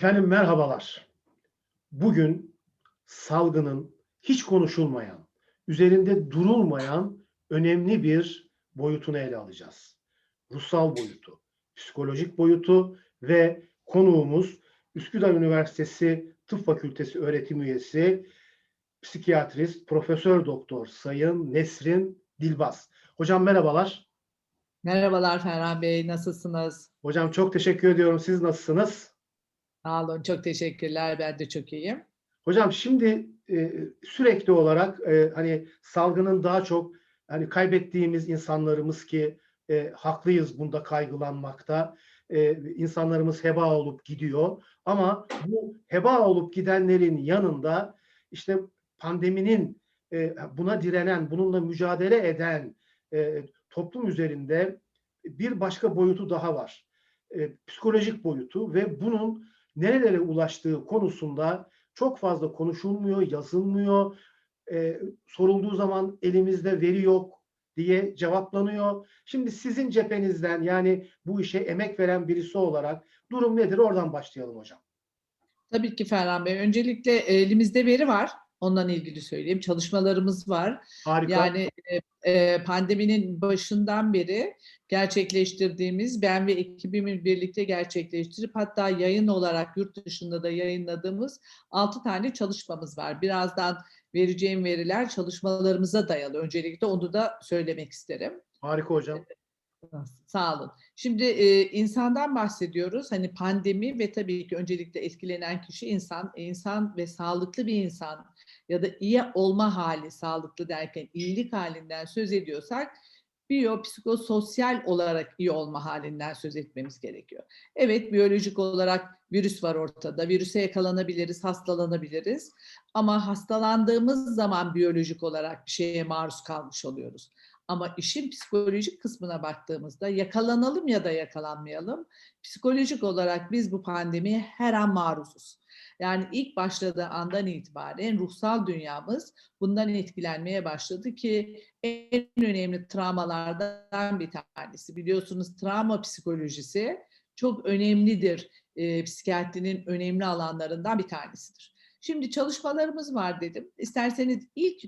Efendim merhabalar. Bugün salgının hiç konuşulmayan, üzerinde durulmayan önemli bir boyutunu ele alacağız. Ruhsal boyutu, psikolojik boyutu ve konuğumuz Üsküdar Üniversitesi Tıp Fakültesi öğretim üyesi, psikiyatrist, Profesör Doktor Sayın Nesrin Dilbaz. Hocam merhabalar. Merhabalar Ferhan Bey, nasılsınız? Hocam çok teşekkür ediyorum. Siz nasılsınız? Sağ olun, çok teşekkürler. Ben de çok iyiyim. Hocam şimdi e, sürekli olarak e, hani salgının daha çok hani kaybettiğimiz insanlarımız ki e, haklıyız bunda kaygılanmakta. E, insanlarımız heba olup gidiyor. Ama bu heba olup gidenlerin yanında işte pandeminin e, buna direnen, bununla mücadele eden e, toplum üzerinde bir başka boyutu daha var. E, psikolojik boyutu ve bunun nerelere ulaştığı konusunda çok fazla konuşulmuyor, yazılmıyor. Ee, sorulduğu zaman elimizde veri yok diye cevaplanıyor. Şimdi sizin cephenizden yani bu işe emek veren birisi olarak durum nedir? Oradan başlayalım hocam. Tabii ki Ferhan Bey. Öncelikle e, elimizde veri var. Ondan ilgili söyleyeyim. Çalışmalarımız var. Harika. Yani e, e, pandeminin başından beri gerçekleştirdiğimiz, ben ve ekibimin birlikte gerçekleştirip hatta yayın olarak yurt dışında da yayınladığımız 6 tane çalışmamız var. Birazdan vereceğim veriler çalışmalarımıza dayalı. Öncelikle onu da söylemek isterim. Harika hocam. Sağ olun. Şimdi e, insandan bahsediyoruz. Hani pandemi ve tabii ki öncelikle etkilenen kişi insan. E, insan ve sağlıklı bir insan ya da iyi olma hali sağlıklı derken iyilik halinden söz ediyorsak biyopsikososyal olarak iyi olma halinden söz etmemiz gerekiyor. Evet biyolojik olarak virüs var ortada. Virüse yakalanabiliriz, hastalanabiliriz. Ama hastalandığımız zaman biyolojik olarak bir şeye maruz kalmış oluyoruz. Ama işin psikolojik kısmına baktığımızda yakalanalım ya da yakalanmayalım, psikolojik olarak biz bu pandemiye her an maruzuz. Yani ilk başladığı andan itibaren ruhsal dünyamız bundan etkilenmeye başladı ki en önemli travmalardan bir tanesi. Biliyorsunuz travma psikolojisi çok önemlidir. E, psikiyatrinin önemli alanlarından bir tanesidir. Şimdi çalışmalarımız var dedim. İsterseniz ilk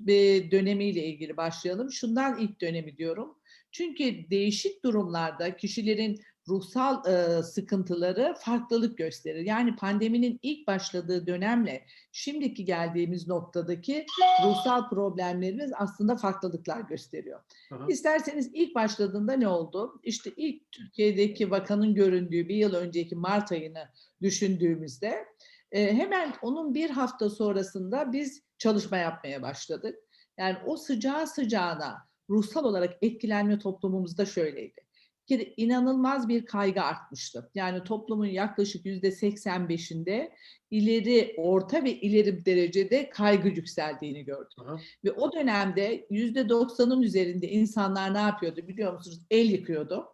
dönemiyle ilgili başlayalım. Şundan ilk dönemi diyorum. Çünkü değişik durumlarda kişilerin ruhsal e, sıkıntıları farklılık gösterir. Yani pandeminin ilk başladığı dönemle şimdiki geldiğimiz noktadaki ruhsal problemlerimiz aslında farklılıklar gösteriyor. Aha. İsterseniz ilk başladığında ne oldu? İşte ilk Türkiye'deki vakanın göründüğü bir yıl önceki Mart ayını düşündüğümüzde e, hemen onun bir hafta sonrasında biz çalışma yapmaya başladık. Yani o sıcağı sıcağına ruhsal olarak etkilenme toplumumuzda şöyleydi. Bir kere inanılmaz bir kaygı artmıştı. Yani toplumun yaklaşık yüzde 85'inde ileri, orta ve ileri derecede kaygı yükseldiğini gördük. Aha. Ve o dönemde yüzde 90'ın üzerinde insanlar ne yapıyordu biliyor musunuz? El yıkıyordu.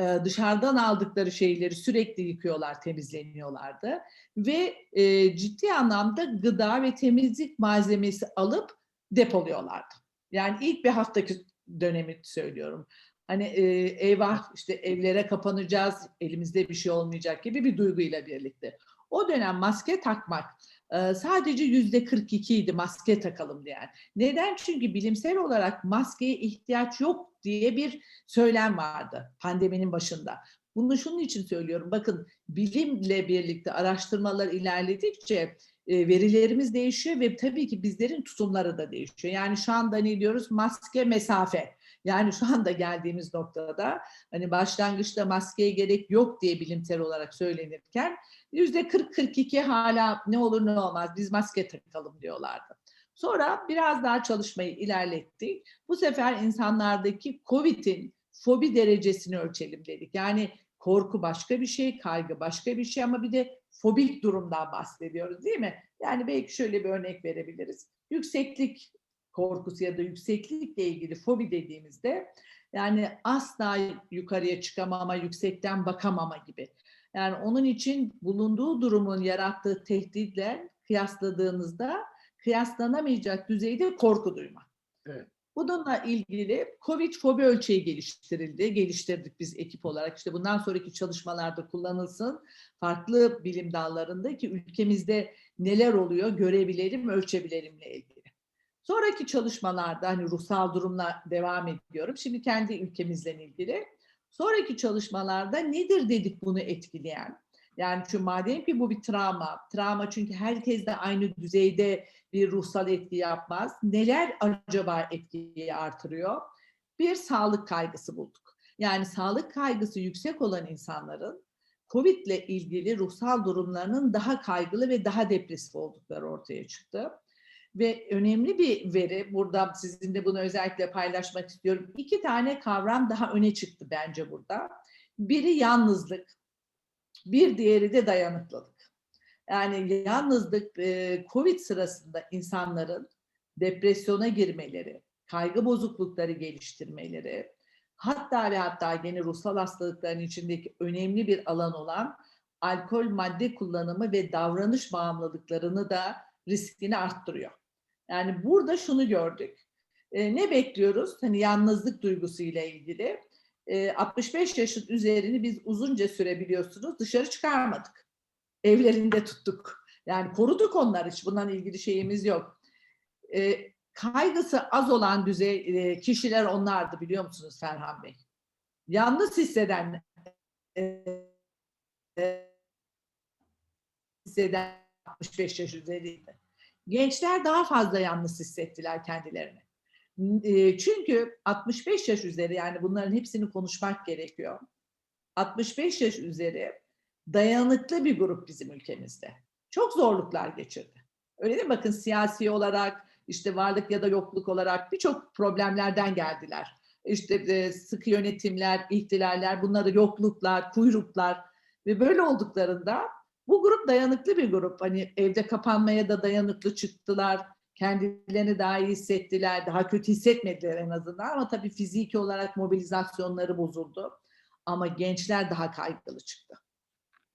Ee, dışarıdan aldıkları şeyleri sürekli yıkıyorlar, temizleniyorlardı. Ve e, ciddi anlamda gıda ve temizlik malzemesi alıp depoluyorlardı. Yani ilk bir haftaki dönemi söylüyorum. Hani e, eyvah işte evlere kapanacağız, elimizde bir şey olmayacak gibi bir duyguyla birlikte. O dönem maske takmak e, sadece yüzde 42 idi maske takalım diyen. Neden? Çünkü bilimsel olarak maskeye ihtiyaç yok diye bir söylem vardı pandeminin başında. Bunu şunun için söylüyorum. Bakın bilimle birlikte araştırmalar ilerledikçe e, verilerimiz değişiyor ve tabii ki bizlerin tutumları da değişiyor. Yani şu anda ne diyoruz? Maske, mesafe. Yani şu anda geldiğimiz noktada hani başlangıçta maskeye gerek yok diye bilimsel olarak söylenirken yüzde 40-42 hala ne olur ne olmaz biz maske takalım diyorlardı. Sonra biraz daha çalışmayı ilerlettik. Bu sefer insanlardaki COVID'in fobi derecesini ölçelim dedik. Yani korku başka bir şey, kaygı başka bir şey ama bir de fobik durumdan bahsediyoruz değil mi? Yani belki şöyle bir örnek verebiliriz. Yükseklik korkusu ya da yükseklikle ilgili fobi dediğimizde yani asla yukarıya çıkamama, yüksekten bakamama gibi. Yani onun için bulunduğu durumun yarattığı tehditle kıyasladığınızda kıyaslanamayacak düzeyde korku duyma. Evet. Bununla ilgili COVID fobi ölçeği geliştirildi. Geliştirdik biz ekip olarak. İşte bundan sonraki çalışmalarda kullanılsın. Farklı bilim dallarında ki ülkemizde neler oluyor görebilelim, ölçebilelimle ilgili. Sonraki çalışmalarda hani ruhsal durumla devam ediyorum. Şimdi kendi ülkemizle ilgili. Sonraki çalışmalarda nedir dedik bunu etkileyen? Yani çünkü madem ki bu bir travma, travma çünkü herkes de aynı düzeyde bir ruhsal etki yapmaz. Neler acaba etkiyi artırıyor? Bir sağlık kaygısı bulduk. Yani sağlık kaygısı yüksek olan insanların COVID ile ilgili ruhsal durumlarının daha kaygılı ve daha depresif oldukları ortaya çıktı. Ve önemli bir veri, burada sizinle bunu özellikle paylaşmak istiyorum. İki tane kavram daha öne çıktı bence burada. Biri yalnızlık, bir diğeri de dayanıklılık. Yani yalnızlık e, COVID sırasında insanların depresyona girmeleri, kaygı bozuklukları geliştirmeleri, hatta ve hatta gene ruhsal hastalıkların içindeki önemli bir alan olan alkol madde kullanımı ve davranış bağımlılıklarını da riskini arttırıyor. Yani burada şunu gördük. E, ne bekliyoruz? Hani yalnızlık duygusuyla ilgili. E, 65 yaşın üzerini biz uzunca süre biliyorsunuz dışarı çıkarmadık. Evlerinde tuttuk. Yani koruduk onlar hiç. Bundan ilgili şeyimiz yok. E, kaygısı az olan düzey e, kişiler onlardı biliyor musunuz Ferhan Bey? Yalnız hisseden e, hisseden 65 yaş üzeriydi. Gençler daha fazla yalnız hissettiler kendilerini. E, Çünkü 65 yaş üzeri yani bunların hepsini konuşmak gerekiyor. 65 yaş üzeri dayanıklı bir grup bizim ülkemizde. Çok zorluklar geçirdi. Öyle değil mi? Bakın siyasi olarak, işte varlık ya da yokluk olarak birçok problemlerden geldiler. İşte e, sıkı yönetimler, ihtilaller, bunları yokluklar, kuyruklar ve böyle olduklarında bu grup dayanıklı bir grup. Hani evde kapanmaya da dayanıklı çıktılar. Kendilerini daha iyi hissettiler, daha kötü hissetmediler en azından ama tabii fiziki olarak mobilizasyonları bozuldu. Ama gençler daha kaygılı çıktı.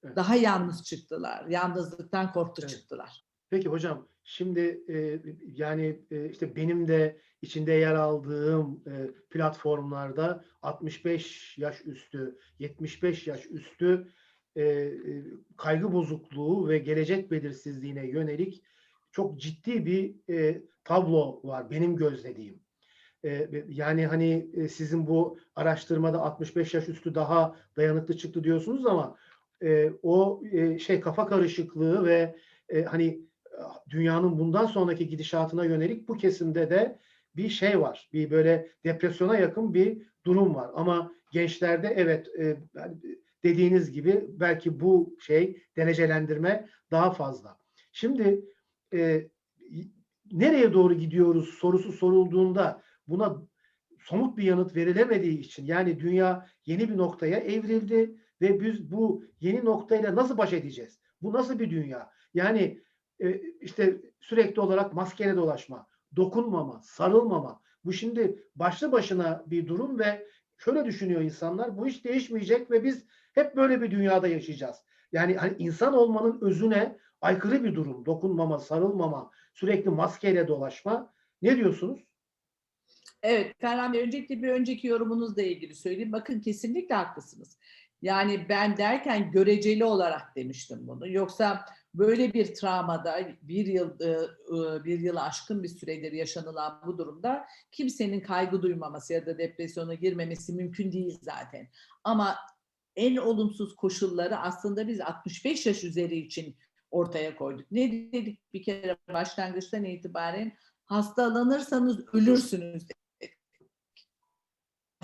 Evet. Daha yalnız çıktılar. Yalnızlıktan korktu Evet. çıktılar. Peki hocam şimdi e, yani e, işte benim de içinde yer aldığım e, platformlarda 65 yaş üstü, 75 yaş üstü e, e, kaygı bozukluğu ve gelecek belirsizliğine yönelik çok ciddi bir e, tablo var benim gözlediğim. E, yani hani e, sizin bu araştırmada 65 yaş üstü daha dayanıklı çıktı diyorsunuz ama e, o e, şey kafa karışıklığı ve e, hani dünyanın bundan sonraki gidişatına yönelik bu kesimde de bir şey var. Bir böyle depresyona yakın bir durum var. Ama gençlerde evet e, dediğiniz gibi belki bu şey derecelendirme daha fazla. Şimdi e, nereye doğru gidiyoruz sorusu sorulduğunda buna somut bir yanıt verilemediği için yani dünya yeni bir noktaya evrildi ve biz bu yeni noktayla nasıl baş edeceğiz? Bu nasıl bir dünya? Yani e, işte sürekli olarak maskeyle dolaşma, dokunmama, sarılmama. Bu şimdi başlı başına bir durum ve şöyle düşünüyor insanlar bu hiç değişmeyecek ve biz hep böyle bir dünyada yaşayacağız. Yani hani insan olmanın özüne aykırı bir durum. Dokunmama, sarılmama, sürekli maskeyle dolaşma. Ne diyorsunuz? Evet Ferhan Bey öncelikle bir önceki yorumunuzla ilgili söyleyeyim. Bakın kesinlikle haklısınız. Yani ben derken göreceli olarak demiştim bunu. Yoksa böyle bir travmada bir yıl e, e, bir yıl aşkın bir süredir yaşanılan bu durumda kimsenin kaygı duymaması ya da depresyona girmemesi mümkün değil zaten. Ama en olumsuz koşulları aslında biz 65 yaş üzeri için ortaya koyduk. Ne dedik bir kere başlangıçtan itibaren hastalanırsanız ölürsünüz dedik.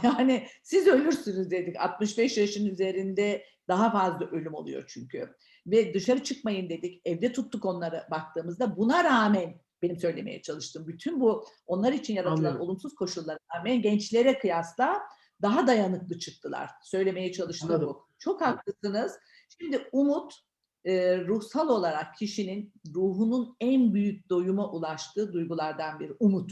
Yani siz ölürsünüz dedik. 65 yaşın üzerinde daha fazla ölüm oluyor çünkü. Ve dışarı çıkmayın dedik. Evde tuttuk onları baktığımızda. Buna rağmen benim söylemeye çalıştığım bütün bu onlar için yaratılan Anlıyorum. olumsuz koşullara rağmen gençlere kıyasla daha dayanıklı çıktılar. Söylemeye çalıştığım Anladım. bu. Çok haklısınız. Şimdi umut e, ruhsal olarak kişinin ruhunun en büyük doyuma ulaştığı duygulardan biri umut.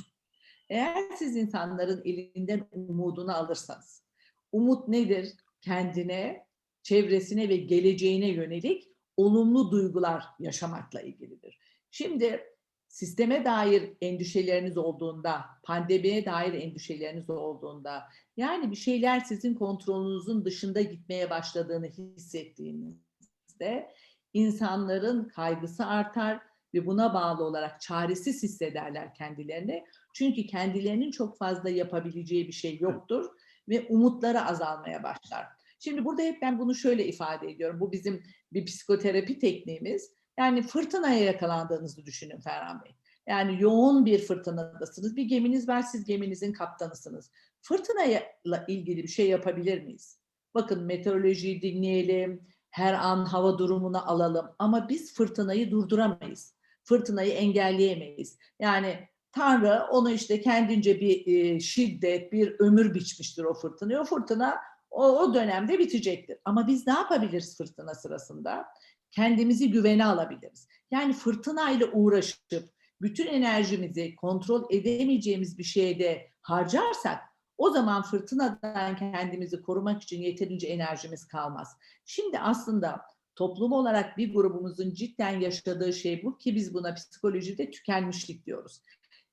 Eğer siz insanların elinden umudunu alırsanız, umut nedir? Kendine, çevresine ve geleceğine yönelik olumlu duygular yaşamakla ilgilidir. Şimdi sisteme dair endişeleriniz olduğunda, pandemiye dair endişeleriniz olduğunda, yani bir şeyler sizin kontrolünüzün dışında gitmeye başladığını hissettiğinizde insanların kaygısı artar ve buna bağlı olarak çaresiz hissederler kendilerini. Çünkü kendilerinin çok fazla yapabileceği bir şey yoktur ve umutları azalmaya başlar. Şimdi burada hep ben bunu şöyle ifade ediyorum. Bu bizim bir psikoterapi tekniğimiz. Yani fırtınaya yakalandığınızı düşünün Ferhan Bey. Yani yoğun bir fırtınadasınız. Bir geminiz var, siz geminizin kaptanısınız. Fırtınayla ilgili bir şey yapabilir miyiz? Bakın meteorolojiyi dinleyelim, her an hava durumunu alalım ama biz fırtınayı durduramayız. Fırtınayı engelleyemeyiz. Yani Tanrı onu işte kendince bir e, şiddet, bir ömür biçmiştir o fırtınayı. O fırtına o, o dönemde bitecektir. Ama biz ne yapabiliriz fırtına sırasında? Kendimizi güvene alabiliriz. Yani fırtınayla uğraşıp bütün enerjimizi kontrol edemeyeceğimiz bir şeyde harcarsak o zaman fırtınadan kendimizi korumak için yeterince enerjimiz kalmaz. Şimdi aslında toplum olarak bir grubumuzun cidden yaşadığı şey bu ki biz buna psikolojide tükenmişlik diyoruz.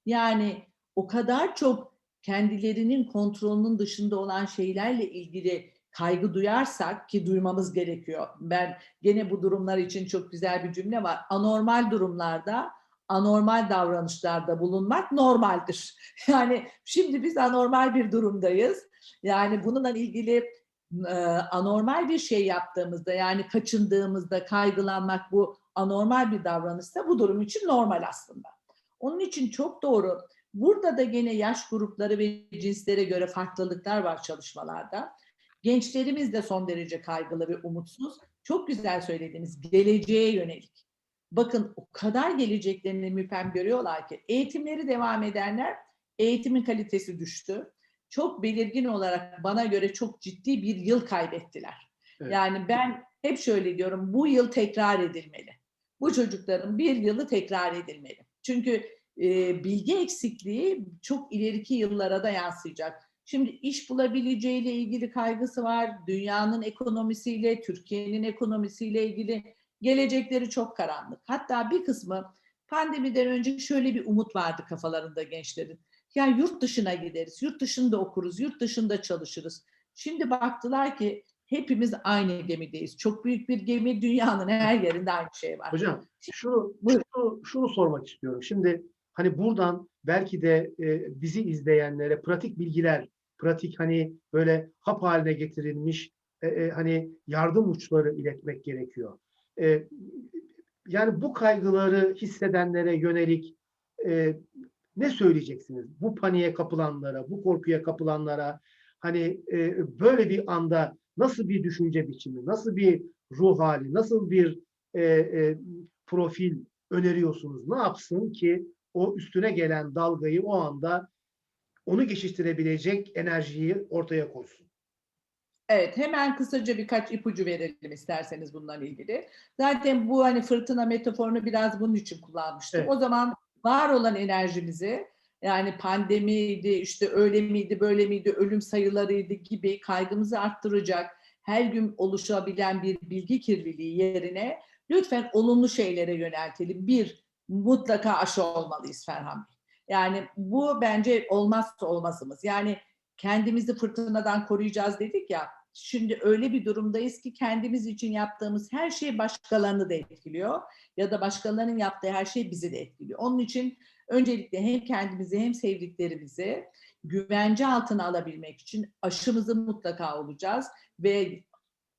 Yani o kadar çok kendilerinin kontrolünün dışında olan şeylerle ilgili kaygı duyarsak ki duymamız gerekiyor. Ben gene bu durumlar için çok güzel bir cümle var. Anormal durumlarda anormal davranışlarda bulunmak normaldir. Yani şimdi biz anormal bir durumdayız. Yani bununla ilgili e, anormal bir şey yaptığımızda yani kaçındığımızda kaygılanmak bu anormal bir davranışsa bu durum için normal aslında. Onun için çok doğru. Burada da gene yaş grupları ve cinslere göre farklılıklar var çalışmalarda. Gençlerimiz de son derece kaygılı ve umutsuz. Çok güzel söylediğiniz geleceğe yönelik. Bakın o kadar geleceklerini müpem görüyorlar ki eğitimleri devam edenler eğitimin kalitesi düştü. Çok belirgin olarak bana göre çok ciddi bir yıl kaybettiler. Evet. Yani ben hep şöyle diyorum bu yıl tekrar edilmeli. Bu çocukların bir yılı tekrar edilmeli. Çünkü e, bilgi eksikliği çok ileriki yıllara da yansıyacak. Şimdi iş bulabileceğiyle ilgili kaygısı var. Dünyanın ekonomisiyle, Türkiye'nin ekonomisiyle ilgili gelecekleri çok karanlık. Hatta bir kısmı pandemiden önce şöyle bir umut vardı kafalarında gençlerin. Ya yurt dışına gideriz, yurt dışında okuruz, yurt dışında çalışırız. Şimdi baktılar ki hepimiz aynı gemideyiz. Çok büyük bir gemi, dünyanın her yerinde aynı şey var. Hocam şunu, şunu, şunu sormak istiyorum. Şimdi hani buradan belki de e, bizi izleyenlere pratik bilgiler, pratik hani böyle hap haline getirilmiş e, e, hani yardım uçları iletmek gerekiyor. E, yani bu kaygıları hissedenlere yönelik e, ne söyleyeceksiniz? Bu paniğe kapılanlara, bu korkuya kapılanlara hani e, böyle bir anda nasıl bir düşünce biçimi, nasıl bir ruh hali, nasıl bir e, e, profil öneriyorsunuz? Ne yapsın ki o üstüne gelen dalgayı o anda onu geçiştirebilecek enerjiyi ortaya koysun? Evet, hemen kısaca birkaç ipucu verelim isterseniz bundan ilgili. Zaten bu hani fırtına metaforunu biraz bunun için kullanmıştım. Evet. O zaman var olan enerjimizi yani pandemiydi, işte öyle miydi, böyle miydi, ölüm sayılarıydı gibi kaygımızı arttıracak, her gün oluşabilen bir bilgi kirliliği yerine lütfen olumlu şeylere yöneltelim. Bir, mutlaka aşı olmalıyız Ferhan Bey. Yani bu bence olmazsa olmazımız. Yani kendimizi fırtınadan koruyacağız dedik ya. Şimdi öyle bir durumdayız ki kendimiz için yaptığımız her şey başkalarını da etkiliyor ya da başkalarının yaptığı her şey bizi de etkiliyor. Onun için öncelikle hem kendimizi hem sevdiklerimizi güvence altına alabilmek için aşımızı mutlaka olacağız ve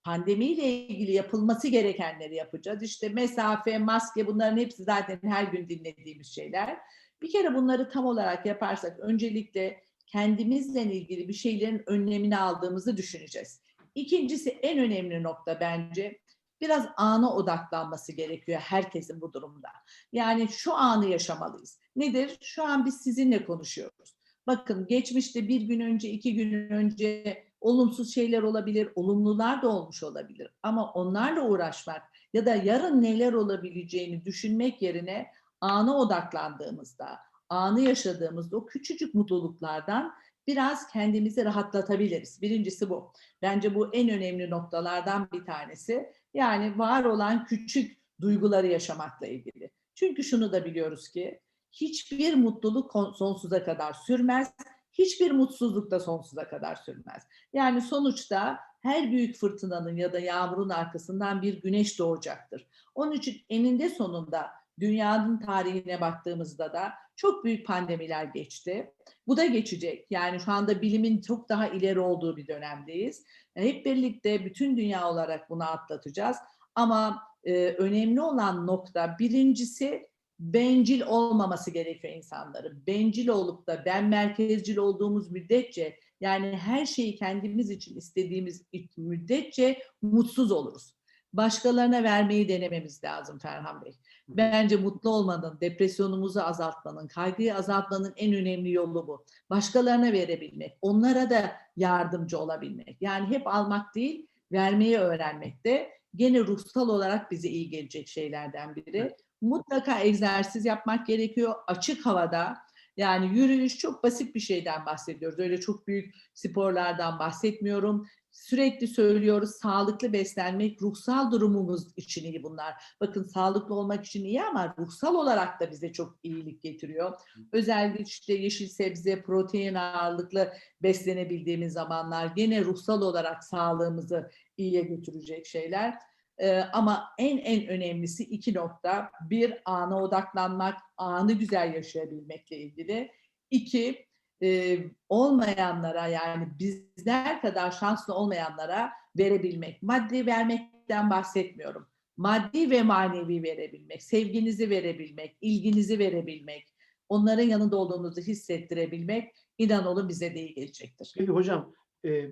pandemiyle ilgili yapılması gerekenleri yapacağız. İşte mesafe, maske bunların hepsi zaten her gün dinlediğimiz şeyler. Bir kere bunları tam olarak yaparsak öncelikle kendimizle ilgili bir şeylerin önlemini aldığımızı düşüneceğiz. İkincisi en önemli nokta bence biraz ana odaklanması gerekiyor herkesin bu durumda. Yani şu anı yaşamalıyız. Nedir? Şu an biz sizinle konuşuyoruz. Bakın geçmişte bir gün önce, iki gün önce olumsuz şeyler olabilir, olumlular da olmuş olabilir. Ama onlarla uğraşmak ya da yarın neler olabileceğini düşünmek yerine ana odaklandığımızda, anı yaşadığımızda o küçücük mutluluklardan biraz kendimizi rahatlatabiliriz. Birincisi bu. Bence bu en önemli noktalardan bir tanesi. Yani var olan küçük duyguları yaşamakla ilgili. Çünkü şunu da biliyoruz ki hiçbir mutluluk sonsuza kadar sürmez. Hiçbir mutsuzluk da sonsuza kadar sürmez. Yani sonuçta her büyük fırtınanın ya da yağmurun arkasından bir güneş doğacaktır. Onun için eninde sonunda dünyanın tarihine baktığımızda da çok büyük pandemiler geçti. Bu da geçecek. Yani şu anda bilimin çok daha ileri olduğu bir dönemdeyiz. Hep birlikte bütün dünya olarak bunu atlatacağız. Ama e, önemli olan nokta birincisi bencil olmaması gerekiyor insanların. Bencil olup da ben merkezcil olduğumuz müddetçe yani her şeyi kendimiz için istediğimiz müddetçe mutsuz oluruz. Başkalarına vermeyi denememiz lazım Ferhan Bey. Bence mutlu olmanın, depresyonumuzu azaltmanın, kaygıyı azaltmanın en önemli yolu bu. Başkalarına verebilmek, onlara da yardımcı olabilmek. Yani hep almak değil, vermeyi öğrenmek de gene ruhsal olarak bize iyi gelecek şeylerden biri. Mutlaka egzersiz yapmak gerekiyor açık havada. Yani yürüyüş çok basit bir şeyden bahsediyoruz. Öyle çok büyük sporlardan bahsetmiyorum. Sürekli söylüyoruz sağlıklı beslenmek ruhsal durumumuz için iyi bunlar. Bakın sağlıklı olmak için iyi ama ruhsal olarak da bize çok iyilik getiriyor. Özellikle işte yeşil sebze, protein ağırlıklı beslenebildiğimiz zamanlar gene ruhsal olarak sağlığımızı iyiye götürecek şeyler. Ee, ama en en önemlisi iki nokta. Bir, ana odaklanmak, anı güzel yaşayabilmekle ilgili. İki, e, olmayanlara yani bizler kadar şanslı olmayanlara verebilmek. Maddi vermekten bahsetmiyorum. Maddi ve manevi verebilmek, sevginizi verebilmek, ilginizi verebilmek, onların yanında olduğunuzu hissettirebilmek inan olun bize de gelecektir. Peki hocam e,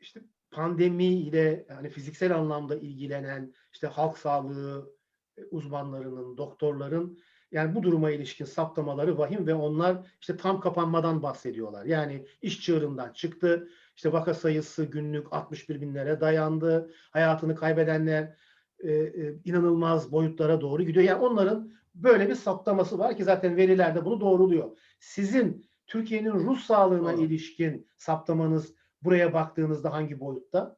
işte pandemiyle yani fiziksel anlamda ilgilenen işte halk sağlığı e, uzmanlarının, doktorların yani bu duruma ilişkin saptamaları vahim ve onlar işte tam kapanmadan bahsediyorlar. Yani iş çığırından çıktı. İşte vaka sayısı günlük 61 binlere dayandı. Hayatını kaybedenler e, e, inanılmaz boyutlara doğru gidiyor. Yani onların böyle bir saptaması var ki zaten veriler de bunu doğruluyor. Sizin Türkiye'nin ruh sağlığına Doğru. ilişkin saptamanız buraya baktığınızda hangi boyutta?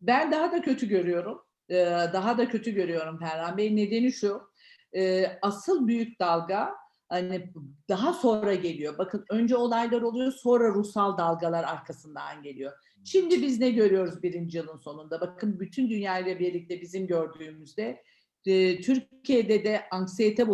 Ben daha da kötü görüyorum. Ee, Daha da kötü görüyorum Ferhan Bey. Nedeni şu. E, Asıl büyük dalga hani daha sonra geliyor. Bakın önce olaylar oluyor sonra ruhsal dalgalar arkasından geliyor. Şimdi biz ne görüyoruz birinci yılın sonunda? Bakın bütün dünyayla birlikte bizim gördüğümüzde e, Türkiye'de de anksiyete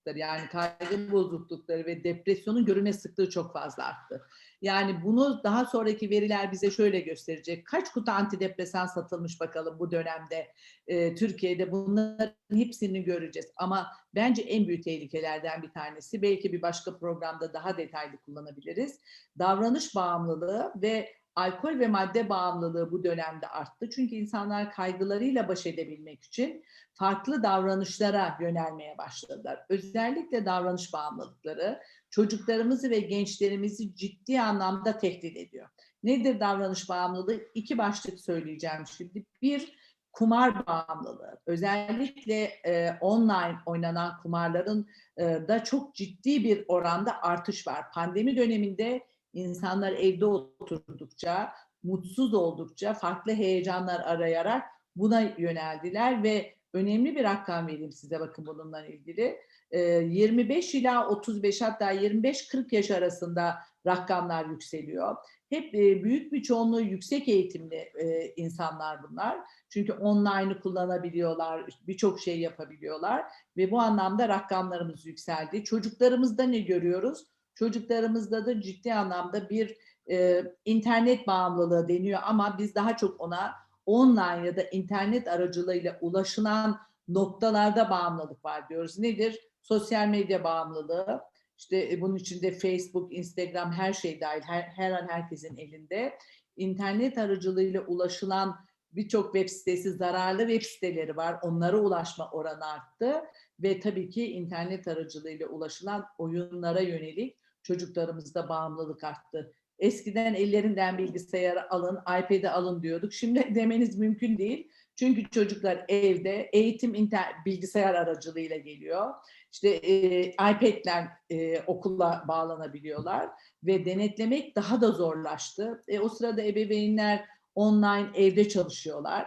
bozuklukları yani kaygı bozuklukları ve depresyonun görülme sıklığı çok fazla arttı. Yani bunu daha sonraki veriler bize şöyle gösterecek. Kaç kutu antidepresan satılmış bakalım bu dönemde e, Türkiye'de bunların hepsini göreceğiz. Ama bence en büyük tehlikelerden bir tanesi belki bir başka programda daha detaylı kullanabiliriz. Davranış bağımlılığı ve alkol ve madde bağımlılığı bu dönemde arttı. Çünkü insanlar kaygılarıyla baş edebilmek için farklı davranışlara yönelmeye başladılar. Özellikle davranış bağımlılıkları çocuklarımızı ve gençlerimizi ciddi anlamda tehdit ediyor. Nedir davranış bağımlılığı? İki başlık söyleyeceğim şimdi. Bir, kumar bağımlılığı. Özellikle e, online oynanan kumarların e, da çok ciddi bir oranda artış var. Pandemi döneminde insanlar evde oturdukça, mutsuz oldukça farklı heyecanlar arayarak buna yöneldiler ve önemli bir rakam vereyim size bakın bununla ilgili. Ee, 25 ila 35 hatta 25-40 yaş arasında rakamlar yükseliyor. Hep büyük bir çoğunluğu yüksek eğitimli insanlar bunlar. Çünkü online'ı kullanabiliyorlar, birçok şey yapabiliyorlar ve bu anlamda rakamlarımız yükseldi. Çocuklarımızda ne görüyoruz? Çocuklarımızda da ciddi anlamda bir e, internet bağımlılığı deniyor ama biz daha çok ona online ya da internet aracılığıyla ulaşılan noktalarda bağımlılık var diyoruz. Nedir? Sosyal medya bağımlılığı. İşte e, bunun içinde Facebook, Instagram her şey dahil her, her an herkesin elinde. İnternet aracılığıyla ulaşılan birçok web sitesi, zararlı web siteleri var. Onlara ulaşma oranı arttı ve tabii ki internet aracılığıyla ulaşılan oyunlara yönelik çocuklarımızda bağımlılık arttı. Eskiden ellerinden bilgisayarı alın, iPad'i alın diyorduk. Şimdi demeniz mümkün değil. Çünkü çocuklar evde eğitim inter bilgisayar aracılığıyla geliyor. İşte e, iPad'ler e, okula bağlanabiliyorlar ve denetlemek daha da zorlaştı. E, o sırada ebeveynler online evde çalışıyorlar.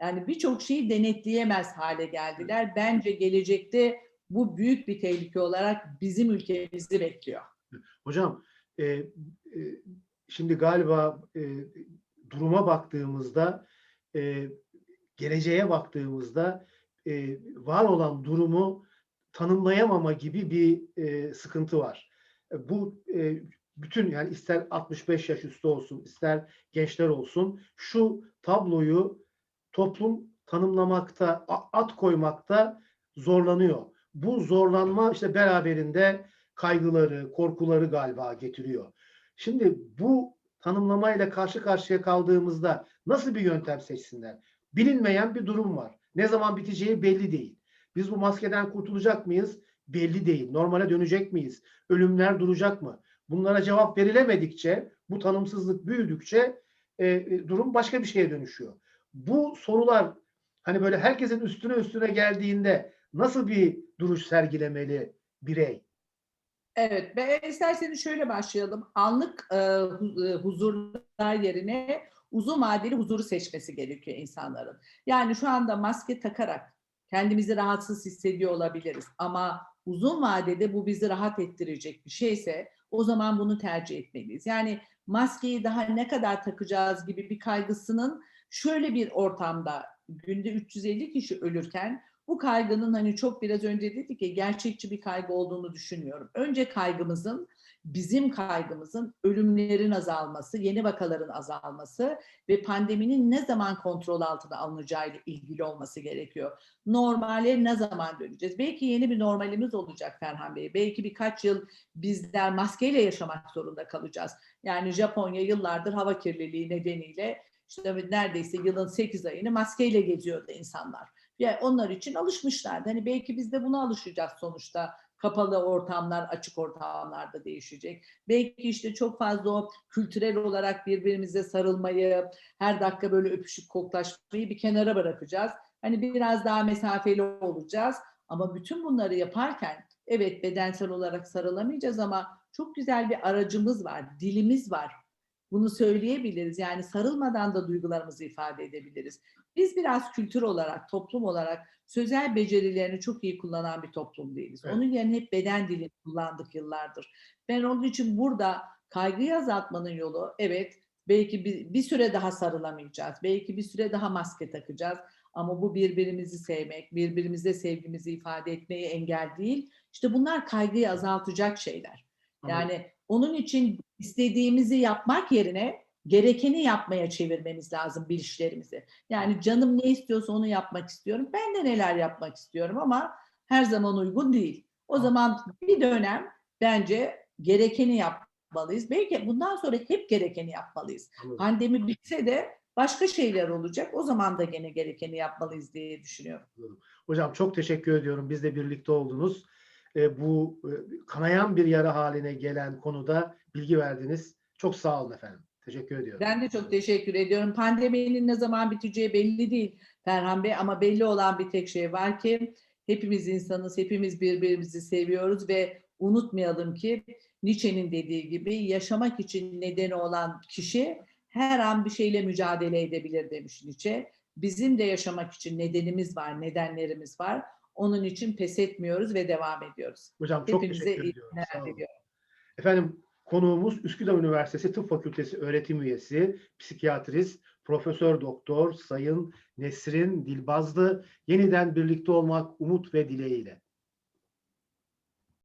Yani birçok şeyi denetleyemez hale geldiler. Bence gelecekte bu büyük bir tehlike olarak bizim ülkemizi bekliyor. Hocam e, e, şimdi galiba e, duruma baktığımızda e, geleceğe baktığımızda e, var olan durumu tanımlayamama gibi bir e, sıkıntı var. E, bu e, bütün yani ister 65 yaş üstü olsun, ister gençler olsun şu tabloyu toplum tanımlamakta, at koymakta zorlanıyor. Bu zorlanma işte beraberinde kaygıları, korkuları galiba getiriyor. Şimdi bu tanımlamayla karşı karşıya kaldığımızda nasıl bir yöntem seçsinler? Bilinmeyen bir durum var. Ne zaman biteceği belli değil. Biz bu maskeden kurtulacak mıyız? Belli değil. Normale dönecek miyiz? Ölümler duracak mı? Bunlara cevap verilemedikçe, bu tanımsızlık büyüdükçe e, e, durum başka bir şeye dönüşüyor. Bu sorular hani böyle herkesin üstüne üstüne geldiğinde nasıl bir duruş sergilemeli birey? Evet, ve isterseniz şöyle başlayalım. Anlık e, e, huzurlar yerine uzun vadeli huzuru seçmesi gerekiyor insanların. Yani şu anda maske takarak kendimizi rahatsız hissediyor olabiliriz ama uzun vadede bu bizi rahat ettirecek bir şeyse o zaman bunu tercih etmeliyiz. Yani maskeyi daha ne kadar takacağız gibi bir kaygısının şöyle bir ortamda günde 350 kişi ölürken bu kaygının hani çok biraz önce dedik ki gerçekçi bir kaygı olduğunu düşünüyorum. Önce kaygımızın bizim kaygımızın ölümlerin azalması, yeni vakaların azalması ve pandeminin ne zaman kontrol altına alınacağı ile ilgili olması gerekiyor. Normale ne zaman döneceğiz? Belki yeni bir normalimiz olacak Ferhan Bey. Belki birkaç yıl bizler maskeyle yaşamak zorunda kalacağız. Yani Japonya yıllardır hava kirliliği nedeniyle işte neredeyse yılın 8 ayını maskeyle geziyordu insanlar. Yani onlar için alışmışlardı. Hani belki biz de buna alışacağız sonuçta. Kapalı ortamlar, açık ortamlarda değişecek. Belki işte çok fazla o kültürel olarak birbirimize sarılmayı, her dakika böyle öpüşüp koklaşmayı bir kenara bırakacağız. Hani biraz daha mesafeli olacağız. Ama bütün bunları yaparken evet bedensel olarak sarılamayacağız ama çok güzel bir aracımız var, dilimiz var. Bunu söyleyebiliriz. Yani sarılmadan da duygularımızı ifade edebiliriz. Biz biraz kültür olarak, toplum olarak sözel becerilerini çok iyi kullanan bir toplum değiliz. Evet. Onun yerine hep beden dilini kullandık yıllardır. Ben onun için burada kaygıyı azaltmanın yolu evet belki bir, bir süre daha sarılamayacağız. Belki bir süre daha maske takacağız. Ama bu birbirimizi sevmek, birbirimize sevgimizi ifade etmeye engel değil. İşte bunlar kaygıyı azaltacak şeyler. Yani onun için istediğimizi yapmak yerine gerekeni yapmaya çevirmemiz lazım bilişlerimizi. Yani canım ne istiyorsa onu yapmak istiyorum. Ben de neler yapmak istiyorum ama her zaman uygun değil. O zaman bir dönem bence gerekeni yapmalıyız. Belki bundan sonra hep gerekeni yapmalıyız. Anladım. Pandemi bitse de başka şeyler olacak. O zaman da gene gerekeni yapmalıyız diye düşünüyorum. Hocam çok teşekkür ediyorum. Bizle birlikte oldunuz. E, bu e, kanayan bir yara haline gelen konuda bilgi verdiniz. Çok sağ olun efendim. Teşekkür ediyorum. Ben de çok teşekkür ediyorum. Pandeminin ne zaman biteceği belli değil Ferhan Bey ama belli olan bir tek şey var ki hepimiz insanız, hepimiz birbirimizi seviyoruz ve unutmayalım ki Nietzsche'nin dediği gibi yaşamak için nedeni olan kişi her an bir şeyle mücadele edebilir demiş Nietzsche. Bizim de yaşamak için nedenimiz var, nedenlerimiz var. Onun için pes etmiyoruz ve devam ediyoruz. Hocam çok Hepinize teşekkür iyi ediyorum. Efendim konuğumuz Üsküdar Üniversitesi Tıp Fakültesi öğretim üyesi, psikiyatrist, Profesör Doktor Sayın Nesrin Dilbazlı. Yeniden birlikte olmak umut ve dileğiyle.